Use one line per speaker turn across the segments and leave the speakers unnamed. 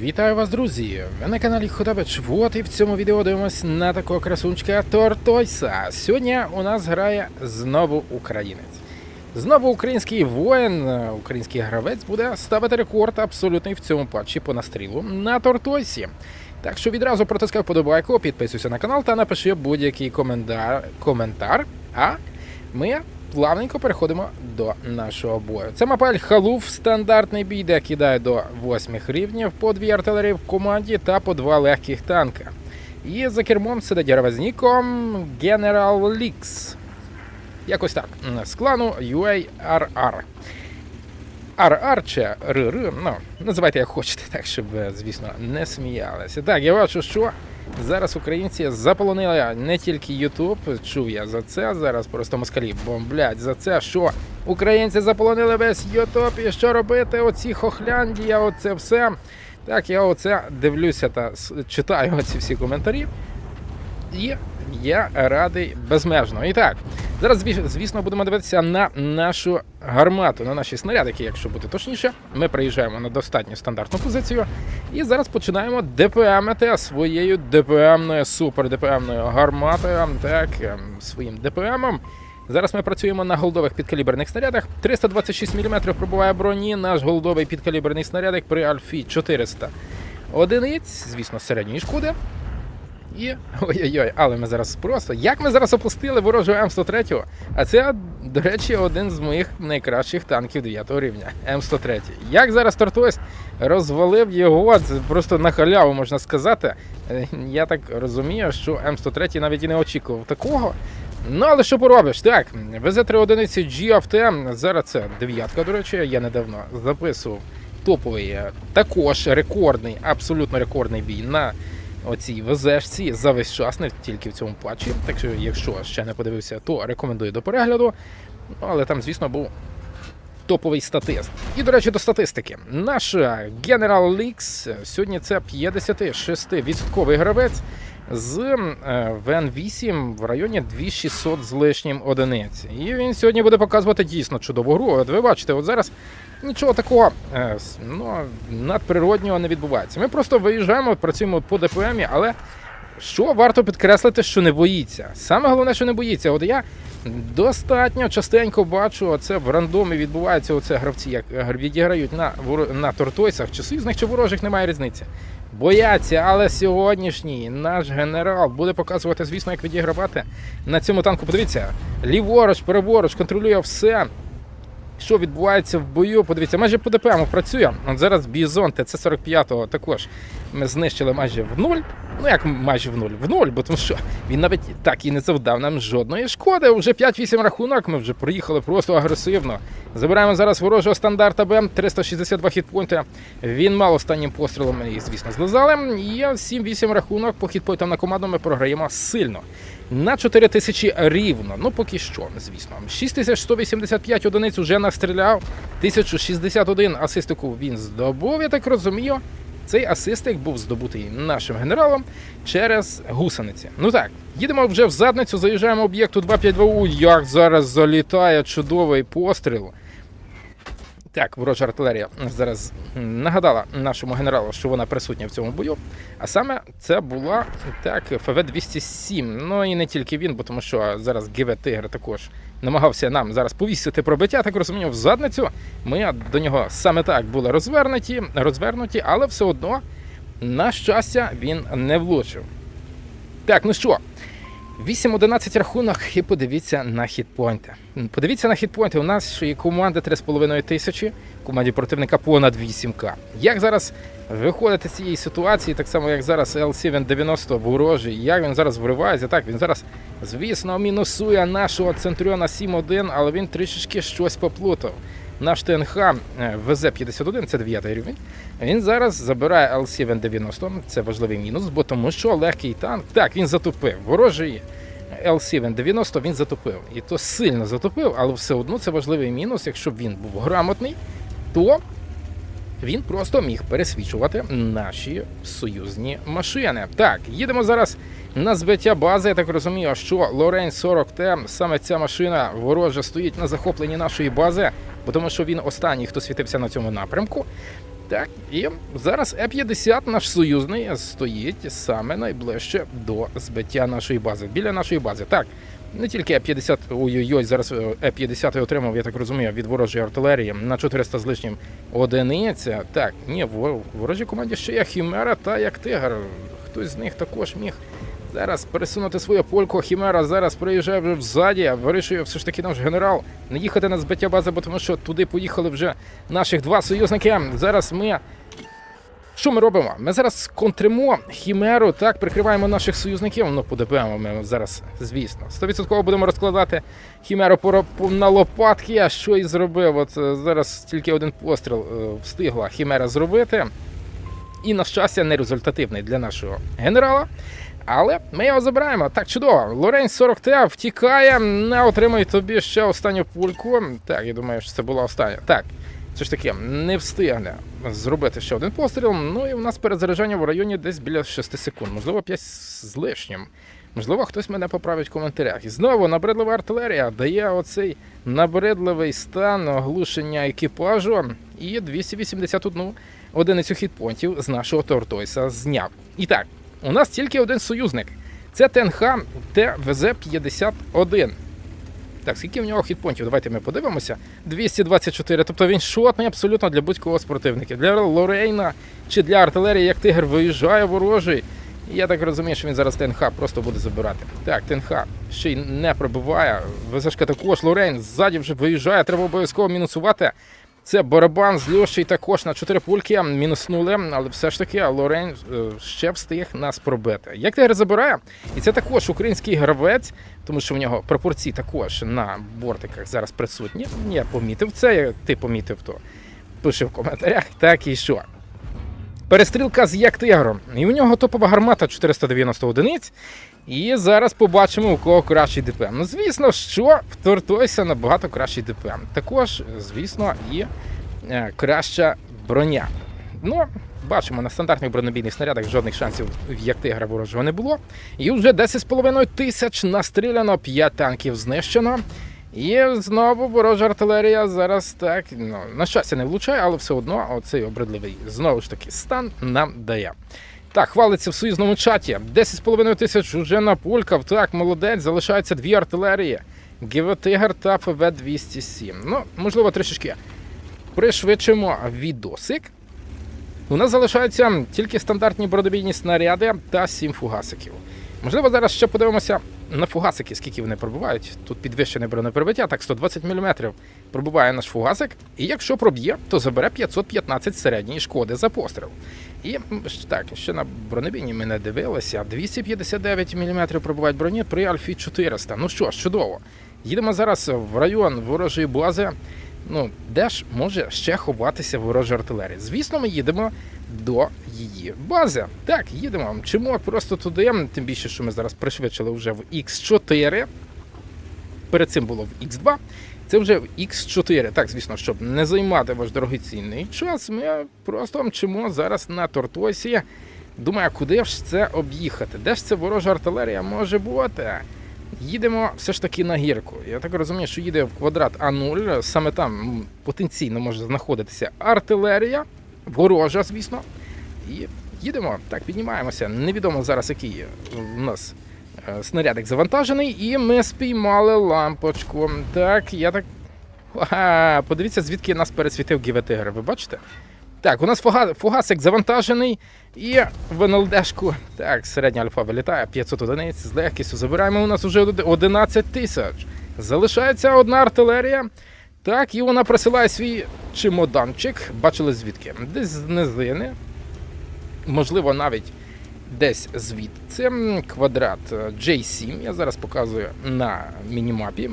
Вітаю вас, друзі! Ви на каналі Хотабич. Вот і в цьому відео дивимось на такого красунчика Тортойса. Сьогодні у нас грає знову українець. Знову український воїн, український гравець буде ставити рекорд абсолютний в цьому патчі по настрілу на Тортойсі. Так що відразу протискай вподобайку, підписуйся на канал та напиши будь-який коментар. А ми плавненько переходимо до нашого бою. Це мапель Халуф, стандартний бій, де кидає до 8 рівнів, по дві артилерії в команді та по два легких танка. І за кермом сидить гравець з ніком General Лікс. Якось так. З клану UARR. RR чи РР, ну, називайте як хочете, так, щоб, звісно, не сміялися. Так, я бачу, що зараз українці заполонили не тільки Ютуб, чув я за це, зараз просто москалі бомблять за це, що українці заполонили весь Ютуб, і що робити, оці Хохляндія, оце все. Так, я оце дивлюся та читаю оці всі коментарі. І я радий безмежно. І так, зараз, звісно, будемо дивитися на нашу гармату, на наші снарядики, якщо бути точніше. Ми приїжджаємо на достатньо стандартну позицію. І зараз починаємо ДПМити своєю ДПМною, супер ДПМною гарматою. Так, ем, своїм ДПМом. Зараз ми працюємо на голдових підкаліберних снарядах. 326 мм пробуває броні. Наш голдовий підкаліберний снарядик при Альфі 400 одиниць, звісно, середньої шкоди. І ой-ой-ой, але ми зараз просто. Як ми зараз опустили ворожого М103? А це, до речі, один з моїх найкращих танків 9 рівня М103. Як зараз Тортойс розвалив його, просто на халяву можна сказати. Е, Я так розумію, що М103 навіть і не очікував такого. Ну, але що поробиш? Так, ВЗ-3 одиниці GFT, зараз це дев'ятка, до речі, я недавно записував топовий, е, також рекордний, абсолютно рекордний бій на оцій ВЗшці за весь час, не тільки в цьому патчі. Так що, якщо ще не подивився, то рекомендую до перегляду. Ну, але там, звісно, був топовий статист. І, до речі, до статистики. Наш е, General Leaks сьогодні це 56% гравець з Вен ВН8 в районі 2600 з лишнім одиниць. І він сьогодні буде показувати дійсно чудову гру. От ви бачите, от зараз нічого такого е, ну, надприроднього не відбувається. Ми просто виїжджаємо, працюємо по ДПМі, але що варто підкреслити, що не боїться. Саме головне, що не боїться. От я достатньо частенько бачу, це в рандомі відбувається. Оце гравці, як е, відіграють на, на тортойсах, чи союзних, чи ворожих, немає різниці. Бояться, але сьогоднішній наш генерал буде показувати, звісно, як відігравати на цьому танку. Подивіться, ліворуч, переворуч, контролює все. Що відбувається в бою? Подивіться, майже по ДПМу працює. От зараз Бізон ТЦ-45 також ми знищили майже в нуль. Ну як майже в нуль? В нуль, бо тому що він навіть так і не завдав нам жодної шкоди. Уже 5-8 рахунок. Ми вже проїхали просто агресивно. Забираємо зараз ворожого стандарта БМ 362 хітпойнти. Він мав останнім пострілом і, звісно, злизали. І 7-8 рахунок по хітпойнтам на команду ми програємо сильно. На 4 тисячі рівно. Ну поки що, звісно. 6185 одиниць уже настріляв. 1061 асистику він здобув, я так розумію. Цей асистик був здобутий нашим генералом через гусениці. Ну так, їдемо вже в задницю, заїжджаємо об'єкту 252У. Як зараз залітає чудовий постріл. Так, ворожа артилерія зараз нагадала нашому генералу, що вона присутня в цьому бою. А саме це була так ФВ-207. Ну і не тільки він, бо тому що зараз ГВ Тигр також намагався нам зараз повісити пробиття, так розумію, в задницю. Ми до нього саме так були розвернуті, розвернуті, але все одно, на щастя, він не влучив. Так, ну що, 8-11 рахунок і подивіться на хітпойнти. Подивіться на хітпойнти. У нас є команда 3,5 тисячі, команді противника понад 8К. Як зараз виходити з цієї ситуації, так само як зараз L790 ворожий, як він зараз вривається? Так, він зараз, звісно, мінусує нашого Центріона 7-1, але він трішечки щось поплутав. Наш ТНХ е, ВЗ-51, це 9 рівень. Він зараз забирає L790, це важливий мінус, бо тому що легкий танк, так, він затупив. Ворожий L790 він затопив. І то сильно затопив, але все одно це важливий мінус. Якщо б він був грамотний, то він просто міг пересвічувати наші союзні машини. Так, їдемо зараз на збиття бази. Я так розумію, що Лорень 40Т, саме ця машина ворожа стоїть на захопленні нашої бази, бо тому що він останній, хто світився на цьому напрямку. Так, і зараз Е-50 наш союзний стоїть саме найближче до збиття нашої бази. Біля нашої бази. Так, не тільки Е-50, ой-ой-ой, зараз е, Е-50 отримав, я так розумію, від ворожої артилерії на 400 з лишнім одиниця. Так, ні, в ворожій команді ще є Хімера та як Тигр. Хтось з них також міг зараз пересунути свою польку. Хімера зараз приїжджає вже взаді, вирішує все ж таки наш генерал не їхати на збиття бази, бо тому що туди поїхали вже наших два союзники. Зараз ми. Що ми робимо? Ми зараз контримо хімеру, так, прикриваємо наших союзників. Ну, подивимо ми зараз, звісно. 100% будемо розкладати хімеру на лопатки. А що і зробив? От е, зараз тільки один постріл е, встигла хімера зробити. І, на щастя, не результативний для нашого генерала. Але ми його забираємо. Так, чудово. Лорень 40 т втікає, не отримує тобі ще останню пульку. Так, я думаю, що це була остання. Так, все ж таки, не встигне зробити ще один постріл. Ну і у нас перезаряджання в районі десь біля 6 секунд, можливо, 5 з лишнім. Можливо, хтось мене поправить в коментарях. І знову набридлива артилерія дає оцей набридливий стан оглушення екіпажу і 281 одиницю хітпонтів з нашого Тортойса зняв. І так, у нас тільки один союзник. Це ТНХ ТВЗ-51. Так, скільки в нього хітпонтів? Давайте ми подивимося. 224. Тобто він шотний абсолютно для будь-кого спортивника. Для Лорейна чи для артилерії, як тигр виїжджає ворожий. Я так розумію, що він зараз ТНХ просто буде забирати. Так, ТНХ ще й не пробиває. ВЗшка також Лорейн ззаді вже виїжджає, треба обов'язково мінусувати. Це барабан з Льоші також на 4 пульки мінуснули, але все ж таки Лорен е, ще встиг нас пробити. Як тигр забирає, і це також український гравець, тому що в нього пропорції також на бортиках зараз присутні. Я помітив це, ти помітив, то пиши в коментарях, так і що. Перестрілка з як тигром. І у нього топова гармата 490 одиниць. І зараз побачимо, у кого кращий ДПМ. Ну, звісно, що в Тортойса набагато кращий ДПМ. Також, звісно, і е, краща броня. Ну, бачимо, на стандартних бронебійних снарядах жодних шансів в як тигра ворожого не було. І вже 10,5 тисяч настріляно, 5 танків знищено. І знову ворожа артилерія зараз так, ну, на щастя, не влучає, але все одно оцей обридливий знову ж таки стан нам дає. Так, хвалиться в союзному чаті. 10,5 тисяч уже напулькав. Так, молодець, залишаються дві артилерії. ГВ-Тигр та ФВ-207. Ну, можливо, трішечки пришвидшимо відосик. У нас залишаються тільки стандартні бродобійні снаряди та 7 фугасиків. Можливо, зараз ще подивимося на фугасики, скільки вони пробувають. Тут підвищене бронепробиття, так 120 мм пробуває наш фугасик. І якщо проб'є, то забере 515 середньої шкоди за постріл. І так, ще на бронебійні ми не дивилися. 259 мм пробувають броні при Альфі 400. Ну що ж, чудово. Їдемо зараз в район ворожої бази. Ну, де ж може ще ховатися ворожа артилерія? Звісно, ми їдемо до її бази. Так, їдемо. Мчимо просто туди, тим більше, що ми зараз пришвидшили вже в X4. Перед цим було в X2. Це вже в X4. Так, звісно, щоб не займати ваш дорогоцінний час, ми просто мчимо зараз на Тортосі. Думаю, куди ж це об'їхати? Де ж це ворожа артилерія може бути? Їдемо все ж таки на гірку. Я так розумію, що їде в квадрат А0. Саме там потенційно може знаходитися артилерія, ворожа, звісно. І їдемо, так, піднімаємося. Невідомо зараз, який у нас е, снарядик завантажений, і ми спіймали лампочку. Так, я так. Ага, подивіться, звідки нас пересвітив ГВТГР, ви бачите? Так, у нас фуга... фугасик завантажений, і в НЛДшку. Так, середня альфа вилітає 500 одиниць. З легкістю забираємо. У нас вже 11 тисяч. Залишається одна артилерія. Так, і вона присилає свій чемоданчик. Бачили звідки? Десь з низини. Можливо, навіть десь звідти. Це квадрат е, J7. Я зараз показую на мінімапі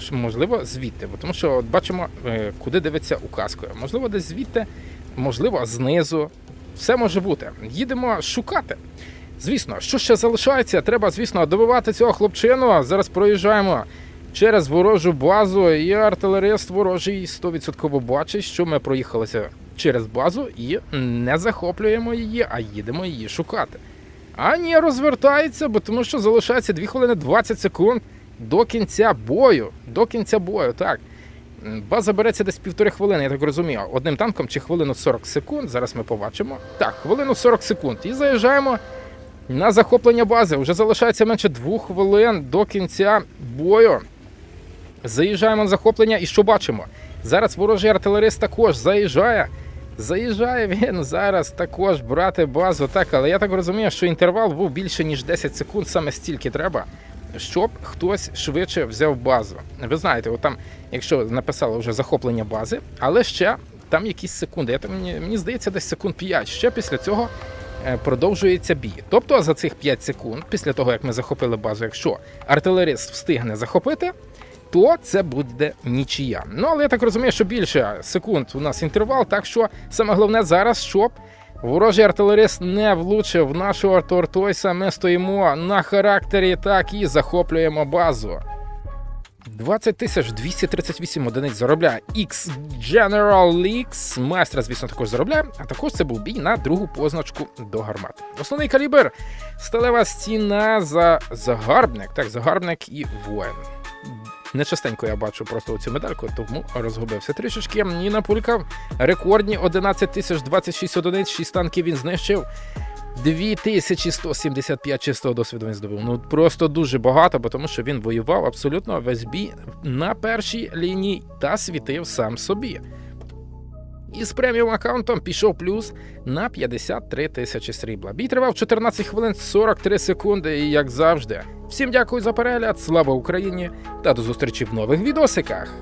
ж, можливо, звідти. Тому що от бачимо, е, куди дивиться указкою. Можливо, десь звідти, можливо, знизу. Все може бути. Їдемо шукати. Звісно, що ще залишається? Треба, звісно, добивати цього хлопчину. Зараз проїжджаємо через ворожу базу, і артилерист ворожий 100% бачить, що ми проїхалися через базу і не захоплюємо її, а їдемо її шукати. А ні, розвертається, бо тому що залишається 2 хвилини 20 секунд до кінця бою. До кінця бою, так. База береться десь півтори хвилини, я так розумію. Одним танком чи хвилину 40 секунд. Зараз ми побачимо. Так, хвилину 40 секунд. І заїжджаємо на захоплення бази. Вже залишається менше двох хвилин до кінця бою. Заїжджаємо на захоплення і що бачимо? Зараз ворожий артилерист також заїжджає. Заїжджає він зараз також брати базу. Так, але я так розумію, що інтервал був більше ніж 10 секунд, саме стільки треба, щоб хтось швидше взяв базу. Ви знаєте, от там, якщо написали вже захоплення бази, але ще там якісь секунди. Я там мені, мені здається, десь секунд 5. Ще після цього е, продовжується бій. Тобто за цих 5 секунд, після того як ми захопили базу, якщо артилерист встигне захопити, то це буде нічия. Ну але я так розумію, що більше секунд у нас інтервал. Так що саме головне зараз, щоб ворожий артилерист не влучив в нашого Тортойса. Ми стоїмо на характері, так і захоплюємо базу. 20 тисяч 238 одиниць заробляє X General Leaks. Майстра, звісно, також заробляє. А також це був бій на другу позначку до гармат. Основний калібр сталева стіна за загарбник. Так, загарбник і воїн. Нечастенько я бачу просто цю медальку, тому розгубився трішечки. Ніна Пулька рекордні 11 тисяч 26 одиниць, 6 танків він знищив. 2175 чистого досвіду він здобув. Ну просто дуже багато, бо тому що він воював абсолютно весь бій на першій лінії та світив сам собі. І з преміум аккаунтом пішов плюс на 53 тисячі срібла. Бій тривав 14 хвилин 43 секунди, і як завжди. Всім дякую за перегляд, слава Україні та до зустрічі в нових відосиках.